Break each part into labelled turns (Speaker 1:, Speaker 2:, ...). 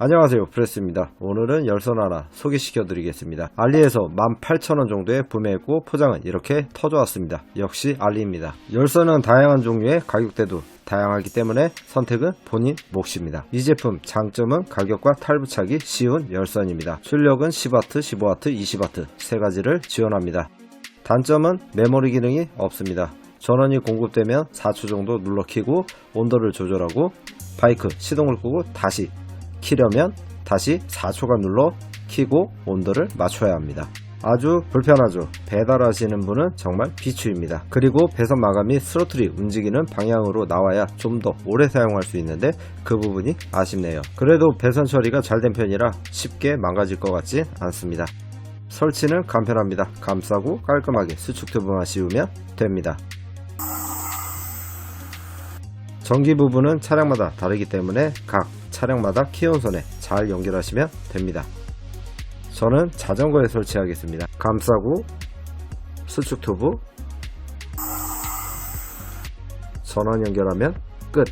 Speaker 1: 안녕하세요. 프레스입니다. 오늘은 열선 하나 소개시켜 드리겠습니다. 알리에서 18,000원 정도에 구매했고 포장은 이렇게 터져왔습니다. 역시 알리입니다. 열선은 다양한 종류의 가격대도 다양하기 때문에 선택은 본인 몫입니다. 이 제품 장점은 가격과 탈부착이 쉬운 열선입니다. 출력은 10W, 15W, 20W 세 가지를 지원합니다. 단점은 메모리 기능이 없습니다. 전원이 공급되면 4초 정도 눌러 키고 온도를 조절하고 바이크 시동을 끄고 다시 키려면 다시 4초간 눌러 키고 온도를 맞춰야 합니다. 아주 불편하죠. 배달하시는 분은 정말 비추입니다. 그리고 배선 마감이 스로틀이 움직이는 방향으로 나와야 좀 더 오래 사용할 수 있는데 그 부분이 아쉽네요. 그래도 배선 처리가 잘 된 편이라 쉽게 망가질 것 같진 않습니다. 설치는 간편합니다. 감싸고 깔끔하게 수축 튜브만 씌우면 됩니다. 전기 부분은 차량마다 다르기 때문에 각 차량마다 키온선에 잘 연결하시면 됩니다. 저는 자전거에 설치하겠습니다. 감싸고 수축 튜브 전원 연결하면 끝.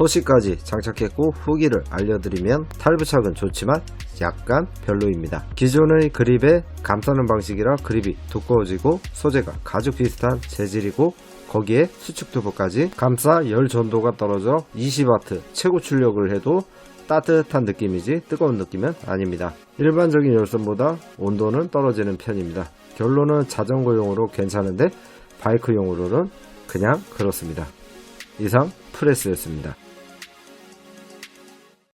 Speaker 1: 토시까지 장착했고 후기를 알려드리면 탈부착은 좋지만 약간 별로입니다. 기존의 그립에 감싸는 방식이라 그립이 두꺼워지고 소재가 가죽 비슷한 재질이고 거기에 수축 튜브까지 감싸 열 전도가 떨어져 20W 최고 출력을 해도 따뜻한 느낌이지 뜨거운 느낌은 아닙니다. 일반적인 열선보다 온도는 떨어지는 편입니다. 결론은 자전거용으로 괜찮은데 바이크용으로는 그냥 그렇습니다. 이상 프레스였습니다.